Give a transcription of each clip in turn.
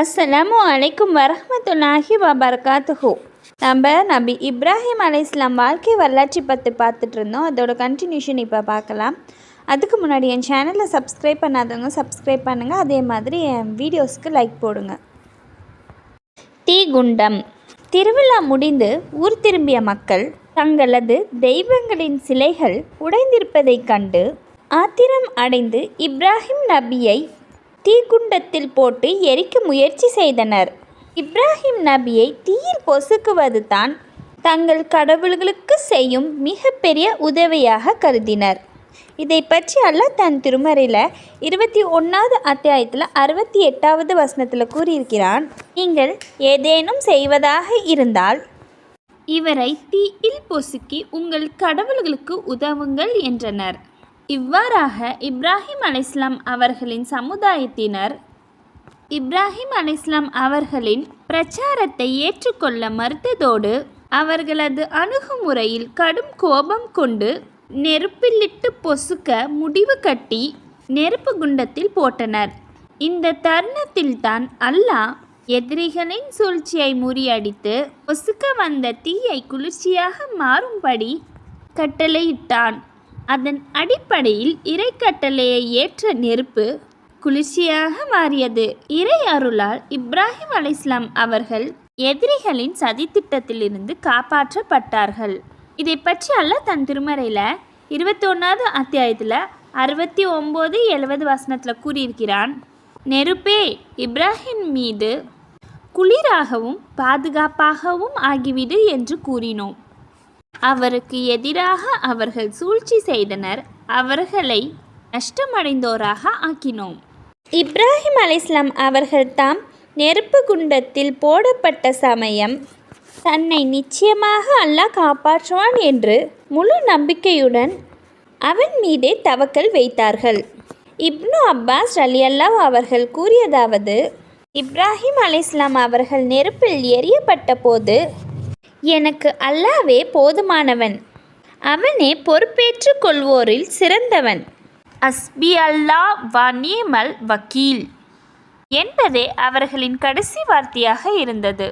அஸ்ஸலாமு அலைக்கும் வரமத்துல்லாஹி வபரகாத்துஹு. நம்ம நபி இப்ராஹிம் அலை இஸ்லாம் வாழ்க்கை வரலாற்றை பற்றி பார்த்துட்டு இருந்தோம். அதோட கண்டினியூஷன் இப்போ பார்க்கலாம். அதுக்கு முன்னாடி என் சேனலை சப்ஸ்கிரைப் பண்ணாதவங்க சப்ஸ்கிரைப் பண்ணுங்கள் அதே மாதிரி என் வீடியோஸ்க்கு லைக் போடுங்க. தீகுண்டம். திருவிழா முடிந்து ஊர் திரும்பிய மக்கள் தங்களது தெய்வங்களின் சிலைகள் உடைந்திருப்பதைக் கண்டு ஆத்திரம் அடைந்து இப்ராஹிம் நபியை தீக்குண்டத்தில் போட்டு எரிக்க முயற்சி செய்தனர். இப்ராஹிம் நபியை தீயில் பொசுக்குவது தான் தங்கள் கடவுள்களுக்கு செய்யும் மிகப்பெரிய உதவியாக கருதினர். இதை பற்றி அல்லாஹ் தன் திருமறையில் இருபத்தி ஒன்றாவது அத்தியாயத்தில் அறுபத்தி எட்டாவது வசனத்தில் கூறியிருக்கிறான். நீங்கள் ஏதேனும் செய்வதாக இருந்தால் இவரை தீயில் பொசுக்கி உங்கள் கடவுள்களுக்கு உதவுங்கள் என்றனர். இவ்வாறாக இப்ராஹிம் அலைஸ்லாம் அவர்களின் சமுதாயத்தினர் இப்ராஹிம் அலைஸ்லாம் அவர்களின் பிரச்சாரத்தை ஏற்றுக்கொள்ள மறுத்ததோடு அவர்களது அணுகுமுறையில் கடும் கோபம் கொண்டு நெருப்பிலிட்டு பொசுக்க முடிவு கட்டி நெருப்பு குண்டத்தில் போட்டனர். இந்த தருணத்தில்தான் அல்லாஹ் எதிரிகளின் சூழ்ச்சியை முறியடித்து பொசுக்க வந்த தீயை குளிர்ச்சியாக மாறும்படி கட்டளையிட்டான். அதன் அடிப்படையில் இறைக்கட்டளையை ஏற்ற நெருப்பு குளிர்ச்சியாக மாறியது. இறை அருளால் இப்ராஹிம் அலிஸ்லாம் அவர்கள் எதிரிகளின் சதித்திட்டத்திலிருந்து காப்பாற்றப்பட்டார்கள். இதை பற்றி அல்ல தன் திருமறையில் இருபத்தொன்னாவது அத்தியாயத்தில் அறுபத்தி ஒம்பது எழுபது வசனத்தில் கூறியிருக்கிறான். நெருப்பே இப்ராஹிம் மீது குளிராகவும் பாதுகாப்பாகவும் ஆகிவிடு என்று கூறினோம். அவருக்கு எதிராக அவர்கள் சூழ்ச்சி செய்தனர் அவர்களை நஷ்டமடைந்தோராக ஆக்கினோம். இப்ராஹிம் அலிஸ்லாம் அவர்கள் தாம் நெருப்பு குண்டத்தில் போடப்பட்ட சமயம் தன்னை நிச்சயமாக அல்லாஹ் காப்பாற்றுவான் என்று முழு நம்பிக்கையுடன் அவன் மீதே தவக்கல் வைத்தார்கள். இப்னு அப்பாஸ் அலியல்லாஹ் அவர்கள் கூறியதாவது இப்ராஹிம் அலிஸ்லாம் அவர்கள் நெருப்பில் எரியப்பட்ட போது எனக்கு அல்லாவே போதுமானவன். அவனே பொறுப்பேற்று கொள்வோரில் சிறந்தவன். அஸ்பி அல்லா வனீமல் வக்கீல். என்பதே அவர்களின் கடைசி வார்த்தையாக இருந்தது.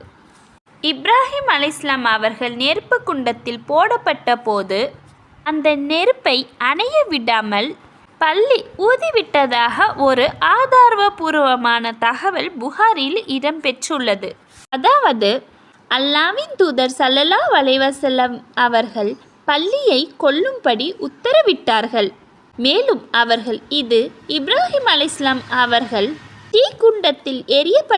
இப்ராஹிம் அலிஸ்லாம் அவர்கள் நெருப்பு குண்டத்தில் போடப்பட்ட போது அந்த நெருப்பை அணைய விடாமல் பள்ளி ஊதிவிட்டதாக ஒரு ஆதாரபூர்வமான தகவல் புகாரில் இடம்பெற்றுள்ளது. அதாவது அல்லாவின் தூதர் சல்லல்லா வலைவசல்லம் அவர்கள் பள்ளியை கொல்லும்படி உத்தரவிட்டார்கள். மேலும் அவர்கள் இது இப்ராஹிம் அலைஸ்லாம் அவர்கள் தீக்குண்டத்தில் எரியப்பட்ட